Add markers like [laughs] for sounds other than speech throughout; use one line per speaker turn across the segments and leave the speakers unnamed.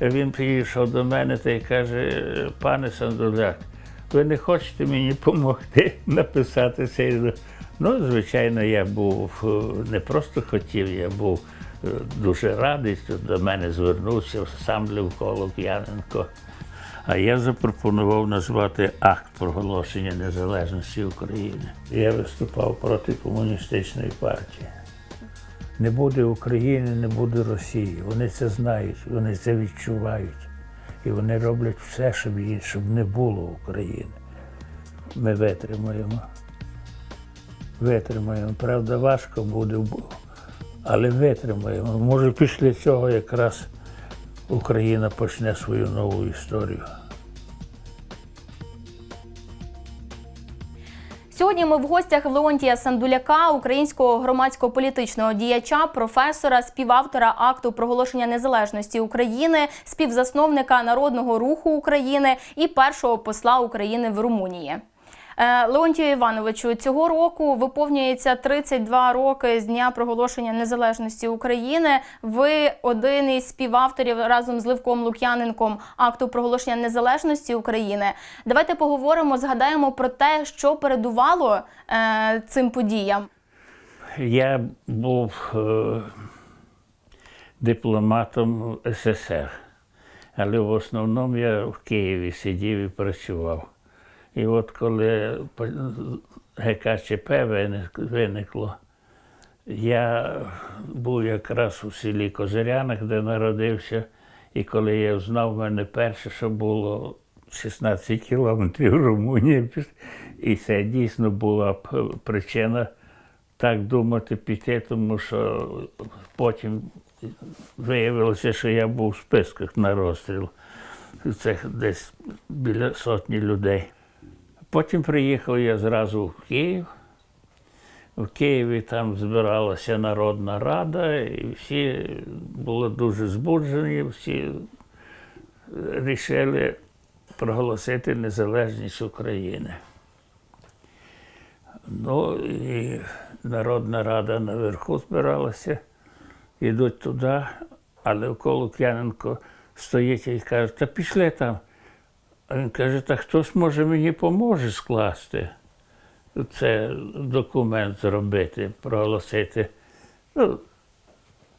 Він підійшов до мене та й каже, пане Сандуляк, ви не хочете мені допомогти написати цей. Ну, звичайно, я був не просто хотів, я був е, дуже радий, що до мене звернувся сам Левко Лук'яненко. А я запропонував назвати акт проголошення незалежності України. Я виступав проти комуністичної партії. Не буде України, не буде Росії. Вони це знають, вони це відчувають. І вони роблять все, щоб, її, щоб не було України. Ми витримаємо. Витримаємо. Правда, важко буде, але витримаємо. Може, після цього якраз Україна почне свою нову історію.
Сьогодні ми в гостях Леонтія Сандуляка, українського громадсько-політичного діяча, професора, співавтора акту проголошення незалежності України, співзасновника народного руху України і першого посла України в Румунії. Е, Леонтію Івановичу, цього року виповнюється 32 роки з дня проголошення незалежності України. Ви один із співавторів разом з Левком Лук'яненком акту проголошення незалежності України. Давайте поговоримо, згадаємо про те, що передувало е, цим подіям.
Я був е, дипломатом СССР, але в основному я в Києві сидів і працював. І от коли ГКЧП виник- виникло, я був якраз у селі Козирянах, де народився. І коли я знав, в мене перше, що було 16 кілометрів Румунії, і це дійсно була причина так думати піти, тому що потім виявилося, що я був в списках на розстріл. Це десь біля сотні людей. Потім приїхав я зразу в Київ. В Києві там збиралася Народна Рада, і всі були дуже збуджені, всі вирішили проголосити незалежність України. Ну і Народна Рада наверху збиралася, йдуть туди, але Левко Лук'яненко стоїть і каже, та пішли там. А він каже, та хтось може мені поможе скласти. Це документ зробити, проголосити. Ну,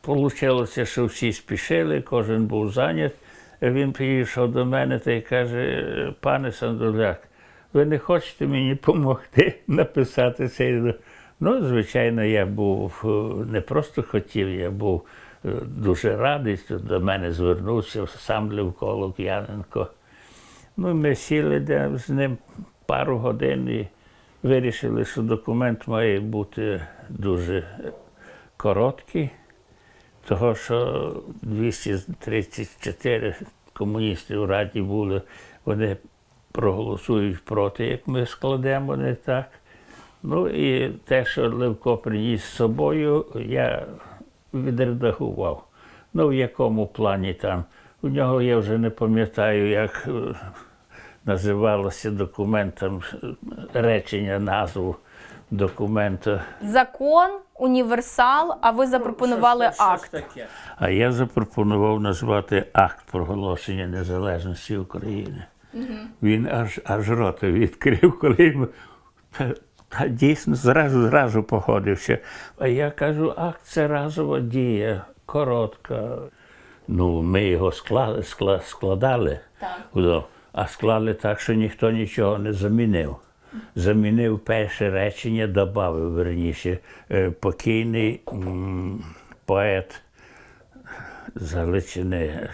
Получилося, що всі спішили, кожен був зайнят. Він підійшов до мене та й каже, пане Сандуляк, ви не хочете мені допомогти написати цей. Ну, звичайно, я був не просто хотів, я був е, дуже радий, що до мене звернувся сам Левко Лук'яненко. Ну, ми сіли де з ним пару годин і вирішили, що документ має бути дуже короткий, того що 234 комуністи в Раді були, вони проголосують проти, як ми складемо не так. Ну і те, що Левко приніс з собою, я відредагував. Ну, в якому плані там. У нього я вже не пам'ятаю, як називалося документом речення, назву документа.
Закон, універсал, а ви запропонували акт.
А я запропонував назвати акт проголошення незалежності України. Він аж аж рота відкрив, коли йому та, та дійсно зразу зразу погодився. А я кажу, акт це разова дія, коротка. Ну, ми його склали, скла, складали,
Так.
А склали так, що ніхто нічого не замінив. Замінив перше речення, додав, верніше, е, покійний поет з Галичини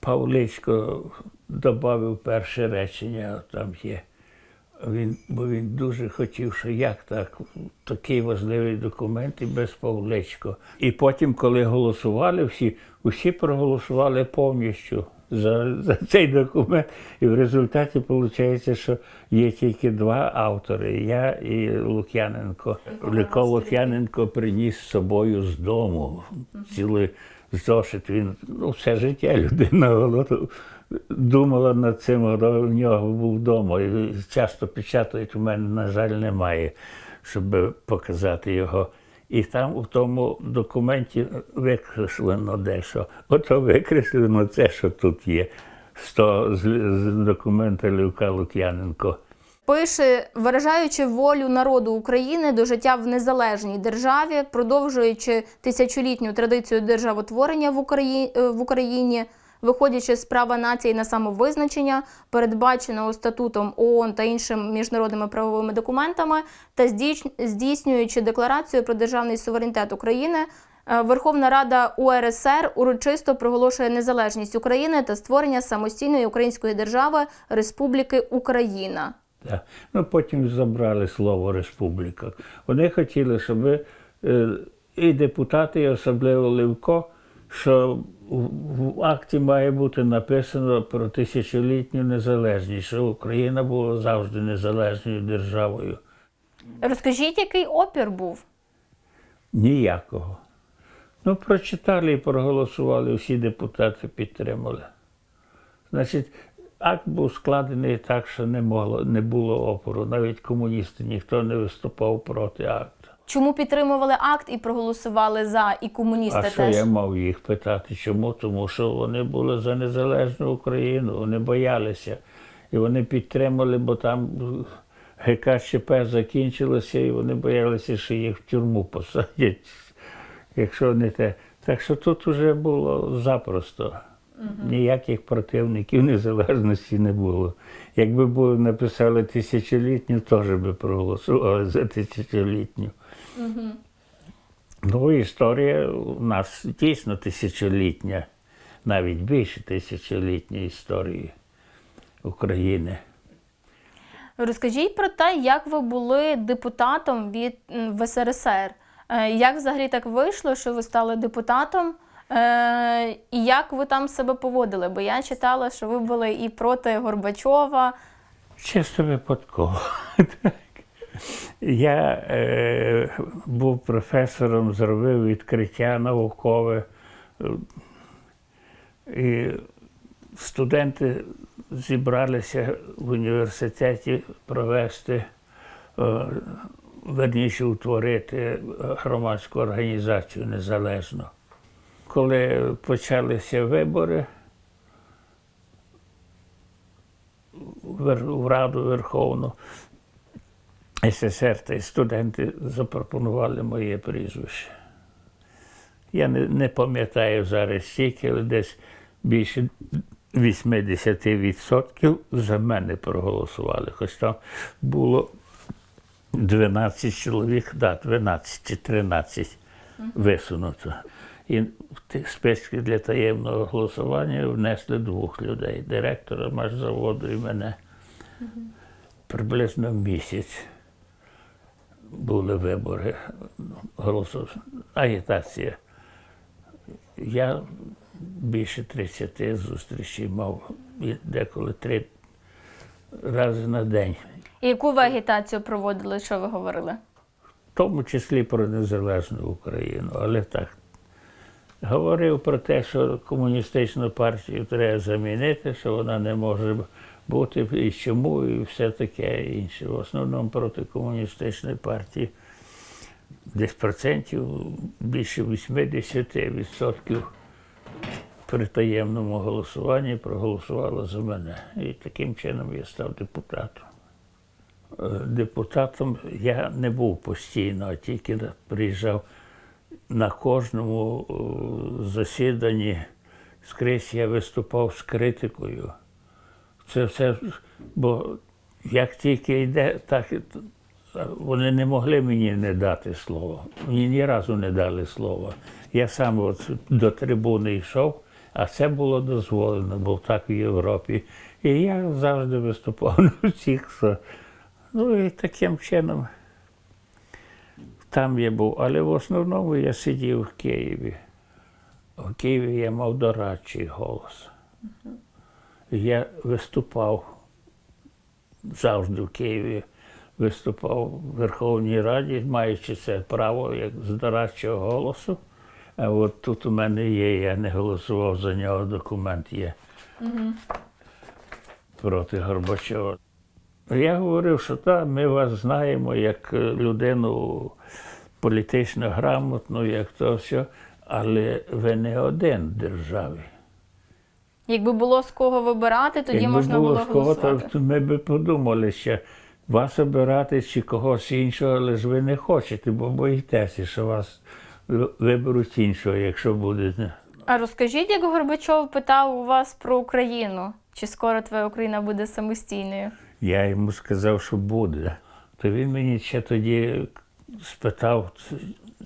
Павличко додав перше речення, там є. Він, бо він дуже хотів, що як так, такий важливий документ і без Павличко. І потім, коли голосували, всі, усі проголосували повністю за, за цей документ. І в результаті виходить, що є тільки два автори я і Лук'яненко. Луко Лук'яненко приніс з собою з дому цілий зошит. Він ну, все життя людина голоду думала над цим, але в нього був вдома. І часто печатають, у мене, на жаль, немає, щоб показати його. І там у тому документі викреслено дещо. Ото викреслено це, що тут є. Того, з, з документа Левка Лук'яненко.
Пише, виражаючи волю народу України до життя в незалежній державі, продовжуючи тисячолітню традицію державотворення в Україні, в Україні, виходячи з права нації на самовизначення, передбаченого статутом ООН та іншими міжнародними правовими документами, та здійснюючи декларацію про державний суверенітет України. е, Верховна Рада УРСР урочисто проголошує незалежність України та створення самостійної української держави Республіки Україна.
Так. Ну, потім забрали слово республіка. Вони хотіли, щоб е, і депутати, і особливо Левко, що в, акті має бути написано про тисячолітню незалежність, що Україна була завжди незалежною державою.
Розкажіть, який опір був?
Ніякого. Ну, прочитали і проголосували, всі депутати підтримали. Значить, акт був складений так, що не, могло, не було опору. Навіть комуністи ніхто не виступав проти акту.
Чому підтримували акт і проголосували за, і комуністи
А що
теж?
я мав їх питати? Чому? Тому що вони були за незалежну Україну, вони боялися. І вони підтримали, бо там ГКЧП закінчилося, і вони боялися, що їх в тюрму посадять, якщо не те. Так що тут вже було запросто. Ніяких противників незалежності не було. Якби були написали тисячолітню, теж би проголосували за тисячолітню. Ну, історія у нас дійсно тисячолітня, навіть більше тисячолітньої історії України.
Розкажіть про те, як ви були депутатом від в СРСР. Е, Як взагалі так вийшло, що ви стали депутатом? Е, І як ви там себе поводили? Бо я читала, що ви були і проти Горбачова.
Чисто випадково. Я е, був професором, зробив відкриття наукове. І студенти зібралися в університеті провести, е, верніше утворити громадську організацію незалежну. Коли почалися вибори, в Раду Верховну СССР та й студенти запропонували моє прізвище. Я не, не пам'ятаю зараз стільки, але десь більше 80% за мене проголосували. Хоч там було 12 чоловік, да, 12 чи 13 висунуто. І в списки для таємного голосування внесли двох людей директора машзаводу і мене. Приблизно місяць були вибори, голосу, агітація. Я більше 30 зустрічей мав, деколи три рази на день.
І яку ви агітацію проводили, що ви говорили?
в тому числі про незалежну Україну, але так. Говорив про те, що комуністичну партію треба замінити, що вона не може бути і чому, і все таке інше. В основному проти комуністичної партії десь процентів більше 80% при таємному голосуванні проголосувало за мене. І таким чином я став депутатом. Депутатом я не був постійно, а тільки приїжджав на кожному е, засіданні. Скрізь я виступав з критикою. Це все, бо як тільки йде, так вони не могли мені не дати слова. Мені ні разу не дали слова. Я сам от до трибуни йшов, а це було дозволено, бо так в Європі. І я завжди виступав на всіх. Ну і таким чином там я був. Але в основному я сидів в Києві. В Києві я мав дорадчий голос. Я виступав завжди в Києві, виступав в Верховній Раді, маючи це право як з дорадчого голосу. А от тут у мене є, я не голосував за нього, документ є проти Горбачова. Я говорив, що так, ми вас знаємо як людину політично грамотно, як то все, але ви не один в державі.
Якби було з кого вибирати, тоді
Якби
можна було
з кого,
голосувати.
то ми б подумали, що вас обирати чи когось іншого, але ж ви не хочете, бо боїтеся, що вас виберуть іншого, якщо будете.
А розкажіть, як Горбачов питав у вас про Україну? Чи скоро твоя Україна буде самостійною?
Я йому сказав, що буде. То він мені ще тоді спитав,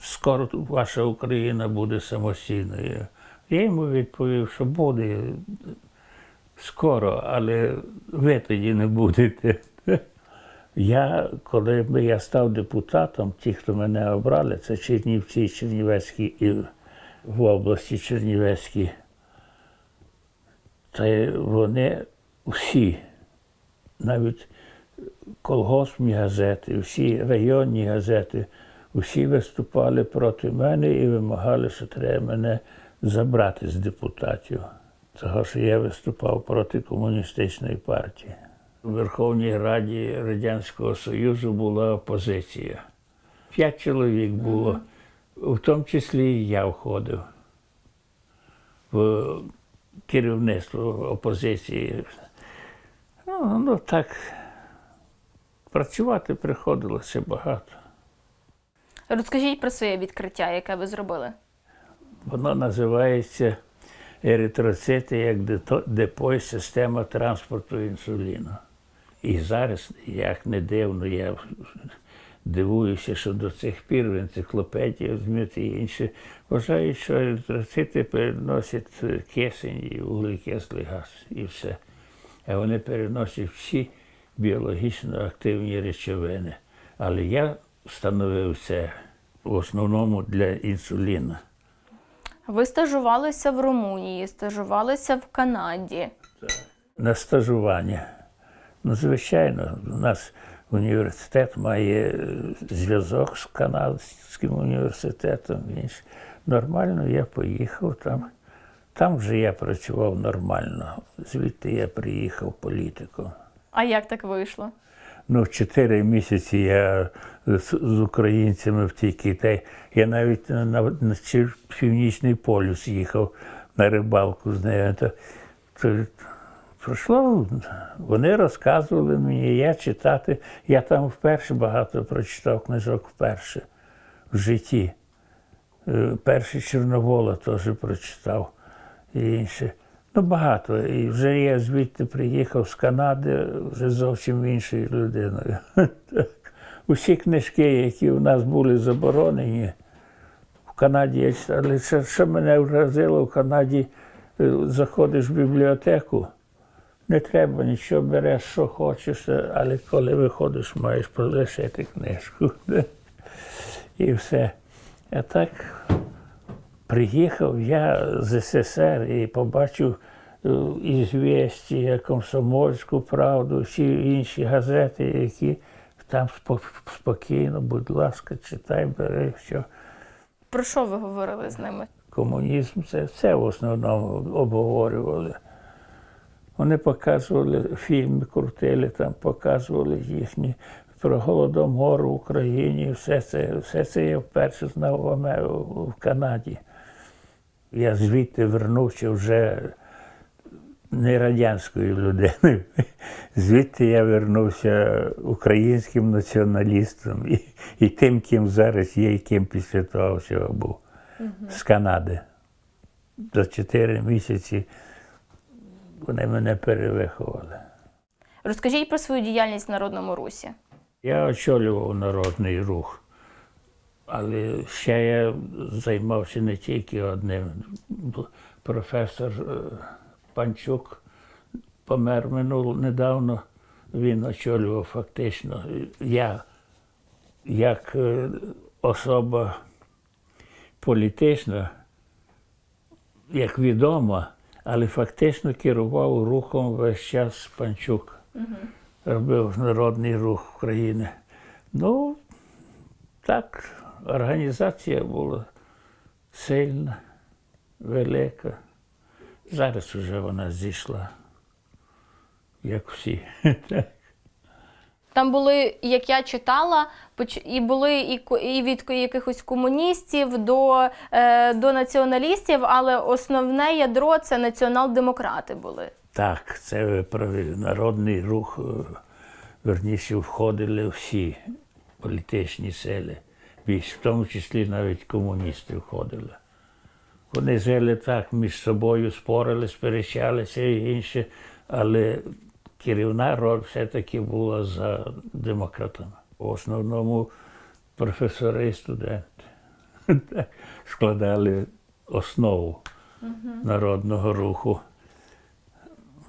скоро ваша Україна буде самостійною. Я йому відповів, що буде скоро, але ви тоді не будете. [laughs] Я, коли я став депутатом, ті, хто мене обрали, це Чернівці, Чернівецькі і в області Чернівецькій, то вони всі, навіть колгоспні газети, всі районні газети, усі виступали проти мене і вимагали, що треба мене забрати з депутатів. Того, що я виступав проти комуністичної партії. У Верховній Раді Радянського Союзу була опозиція. П'ять чоловік було, в тому числі і я входив в керівництво опозиції. Ну, ну так, працювати приходилося багато.
Розкажіть про своє відкриття, яке ви зробили.
Воно називається еритроцити як депо система транспорту інсуліну. І зараз, як не дивно, я дивуюся, що до цих пір в енциклопедії візьмуть і інші вважають, що еритроцити переносять кисень і вуглекислий газ і все. А вони переносять всі біологічно активні речовини. Але я встановив це в основному для інсуліну.
Ви стажувалися в Румунії, стажувалися в Канаді.
на стажування. Ну, звичайно, у нас університет має е, зв'язок з Канадським університетом. Нормально, я поїхав там. Там вже я працював нормально. Звідти я приїхав політиком.
А як так вийшло?
Ну, чотири місяці я з, українцями в тій Китай. Я навіть на, на, на Північний полюс їхав на рибалку з нею. То, то, пройшло, вони розказували мені, я читати. Я там вперше багато прочитав книжок вперше в житті. Е, Перший Чорновола теж прочитав і інше. Ну, багато. І вже я звідти приїхав з Канади вже зовсім іншою людиною. [laughs] Усі книжки, які у нас були заборонені, в Канаді я читав. Але що, що мене вразило в Канаді, е, заходиш в бібліотеку, не треба нічого, береш, що хочеш, але коли виходиш, маєш полишити книжку. [laughs] І все. А так приїхав я з СССР і побачив е, «Ізвєстія», комсомольську правду, всі інші газети, які там спокійно, будь ласка, читай, бери, що.
Про що ви говорили з ними?
Комунізм це все в основному обговорювали. Вони показували фільми, крутили, там показували їхні про Голодомор в Україні. Все це, все це я вперше знав в, Канаді. Я звідти вернувся вже не радянською людиною. Звідти я вернувся українським націоналістом і, і тим, ким зараз є, і ким після того всього був з Канади. За чотири місяці вони мене перевиховали.
Розкажіть про свою діяльність в Народному Русі.
Я очолював народний рух, але ще я займався не тільки одним. Професор е, Панчук помер минуло недавно. Він очолював фактично. Я як е, особа політична, як відома, але фактично керував рухом весь час Панчук. Робив народний рух України. Ну, так, організація була сильна, велика. Зараз вже вона зійшла, як всі.
Там були, як я читала, і були і, від якихось комуністів до, е, до націоналістів, але основне ядро це націонал-демократи були.
Так, це ви праві. Народний рух, е, верніше, входили всі політичні сили. В тому числі навіть комуністи входили. Вони жили так, між собою спорили, сперечалися і інше, але керівна роль все-таки була за демократами. В основному професори і студенти [laughs] складали основу народного руху.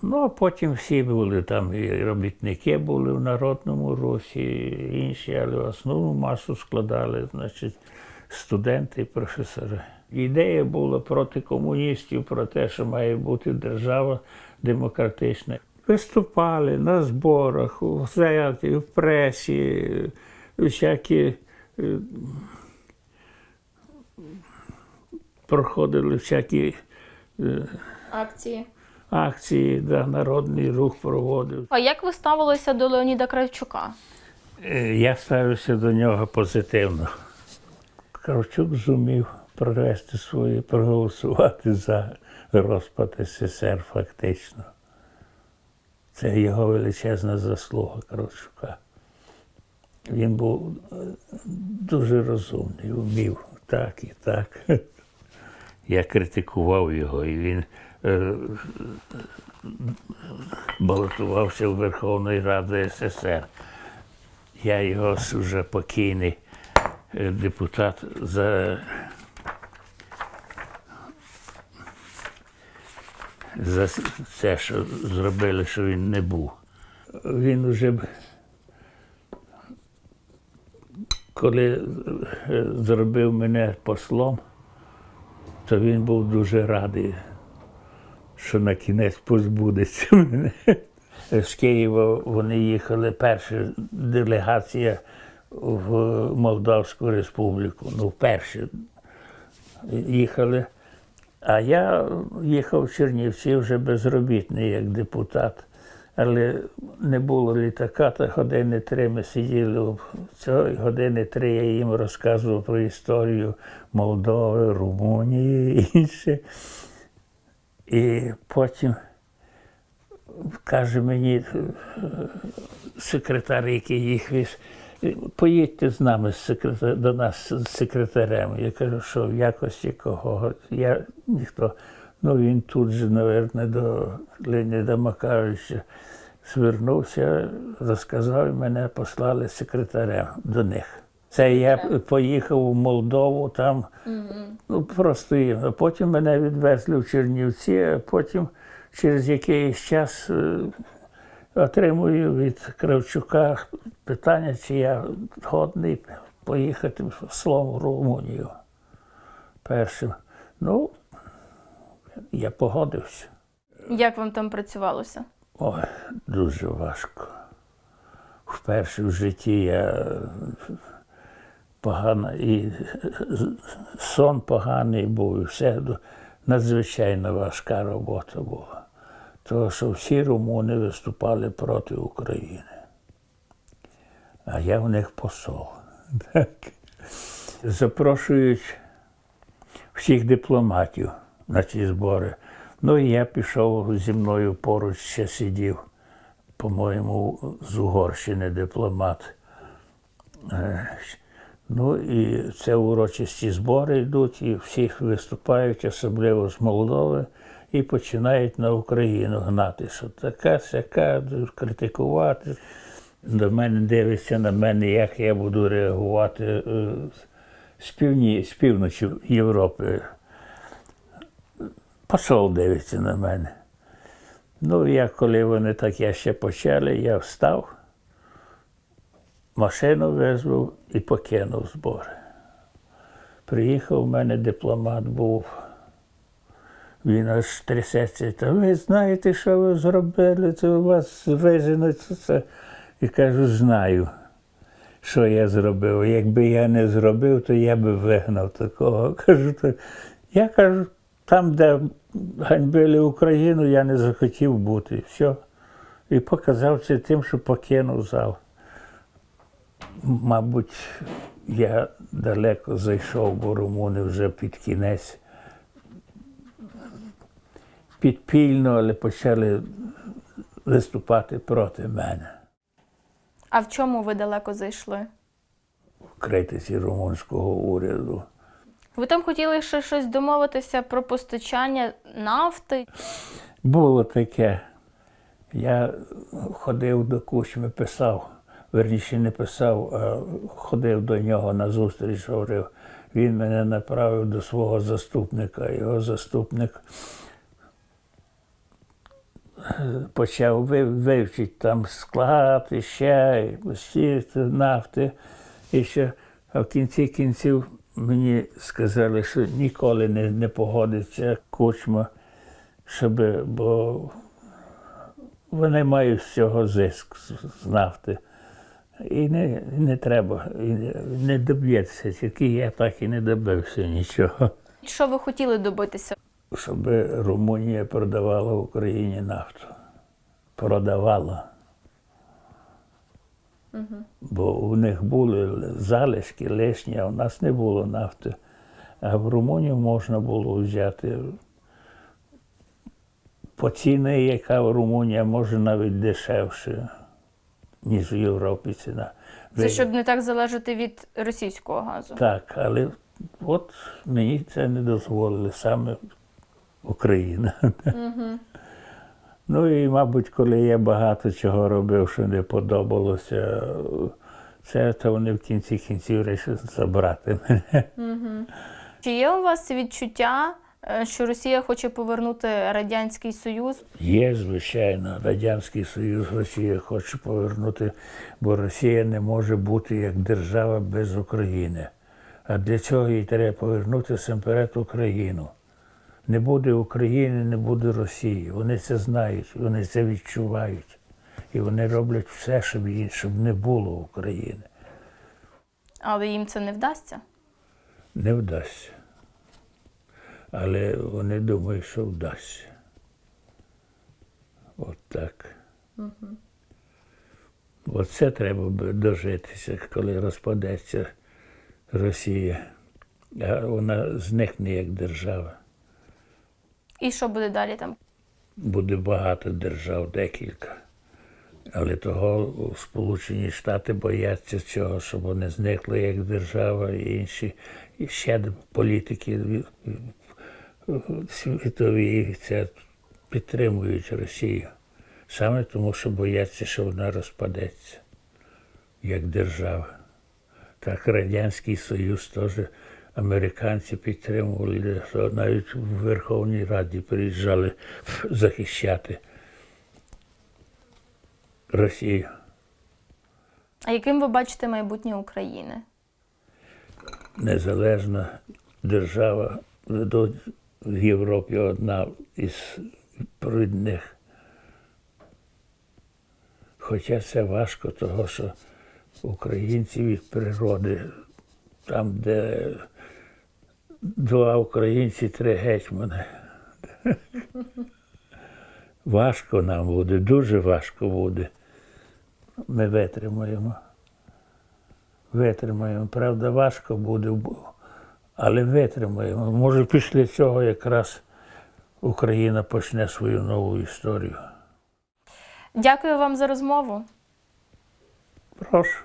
Ну, а потім всі були там, і робітники були в народному русі, і інші, але основну масу складали, значить, студенти і професори. Ідея була проти комуністів, про те, що має бути держава демократична. Виступали на зборах, у газеті, в пресі, всякі е, проходили всякі е,
Акції.
Акції, да, народний рух проводив.
А як ви ставилися до Леоніда Кравчука?
Е, Я ставився до нього позитивно. Кравчук зумів провести свої, проголосувати за розпад СССР фактично. Це його величезна заслуга Кравчука. Він був е, дуже розумний, вмів так і так. [laughs] Я критикував його, і він балотувався в Верховної Ради СССР. Я його вже покійний е, депутат за, за це, що зробили, що він не був. Він вже коли е, зробив мене послом, то він був дуже радий, що на кінець позбудеться мене. [laughs] З Києва вони їхали, перша делегація в Молдавську Республіку. Ну, вперше їхали. А я їхав в Чернівці вже безробітний як депутат. Але не було літака, та години три ми сиділи. цьої години три я їм розказував про історію Молдови, Румунії і [laughs] інше. І потім каже мені е, секретар, який їх віз, поїдьте з нами з секретар, до нас з секретарем. Я кажу, що в якості кого? Я ніхто. Ну він тут же, мабуть, до Леоніда Макаровича звернувся, розказав, мене послали секретарем до них. Це я поїхав у Молдову, там ну, просто. А потім мене відвезли в Чернівці, а потім через якийсь час е, отримую від Кравчука питання, чи я годний поїхати в слово в Румунію першим. Ну, я погодився.
Як вам там працювалося?
Ой, дуже важко. Вперше в житті я погано і сон поганий був, і все надзвичайно важка робота була. Тому що всі румуни виступали проти України. А я в них посол. Так. Запрошують всіх дипломатів на ці збори. Ну і я пішов зі мною поруч ще сидів, по-моєму, з Угорщини дипломат. Ну і це урочисті збори йдуть, і всіх виступають, особливо з Молдови, і починають на Україну гнати, що така, сяка, критикувати. До мене дивиться на мене, як я буду реагувати е, з, півні, з півночі Європи. Посол дивиться на мене. Ну, я коли вони так я ще почали, я встав, машину визвав і покинув збори. Приїхав у мене дипломат був. Він аж трясеться. Та ви знаєте, що ви зробили? Це у вас це. І кажу, знаю, що я зробив. Якби я не зробив, то я би вигнав такого. [laughs] Кажу, то я кажу, там, де ганьбили Україну, я не захотів бути. Все. І показав це тим, що покинув зал. Мабуть, я далеко зайшов, бо румуни вже під кінець підпільно, але почали виступати проти мене
А в чому ви далеко зайшли?
в критиці румунського уряду.
Ви там хотіли ще щось домовитися про постачання нафти?
Було таке. Я ходив до кучми, писав, верніше не писав, а ходив до нього на зустріч, говорив. Він мене направив до свого заступника. Його заступник е, почав вивчити там склад, і ще, і нафти. І ще, а в кінці кінців мені сказали, що ніколи не, не погодиться кучма, щоб, бо вони мають з цього зиск з нафти. І не, не треба, і не, доб'ється, тільки я так і не добився нічого.
Що ви хотіли добитися?
Щоб Румунія продавала в Україні нафту. Продавала. Бо у них були залишки лишні, а у нас не було нафти. А в Румунію можна було взяти по ціни, яка в Румунії, може навіть дешевше, ніж в Європі ціна.
Це щоб не так залежати від російського газу.
Так, але от мені це не дозволили саме Україна. Ну і, мабуть, коли я багато чого робив, що не подобалося, це то вони в кінці кінців вирішили забрати мене.
Чи є у вас відчуття, що Росія хоче повернути Радянський Союз?
Є, звичайно, Радянський Союз Росія хоче повернути, бо Росія не може бути як держава без України. А для цього їй треба повернути семперед Україну. Не буде України, не буде Росії. Вони це знають, вони це відчувають. І вони роблять все, щоб, її, щоб не було України.
Але їм це не вдасться.
Не вдасться. Але вони думають, що вдасться. От так. Оце треба б дожитися, коли розпадеться Росія. А вона зникне як держава.
І що буде далі там?
Буде багато держав, декілька. Але того Сполучені Штати бояться цього, щоб вони зникли як держава і інші і ще політики світові це підтримують Росію. Саме тому, що бояться, що вона розпадеться як держава. Так Радянський Союз теж американці підтримували, що навіть в Верховній Раді приїжджали захищати Росію.
А яким ви бачите майбутнє України?
Незалежна держава в Європі одна із провідних. Хоча це важко, того що українці від природи, там, де два українці, три гетьмани. Важко нам буде, дуже важко буде. Ми витримаємо. Витримаємо. Правда, важко буде, але витримаємо. Може, після цього якраз Україна почне свою нову історію.
Дякую вам за розмову.
Прошу.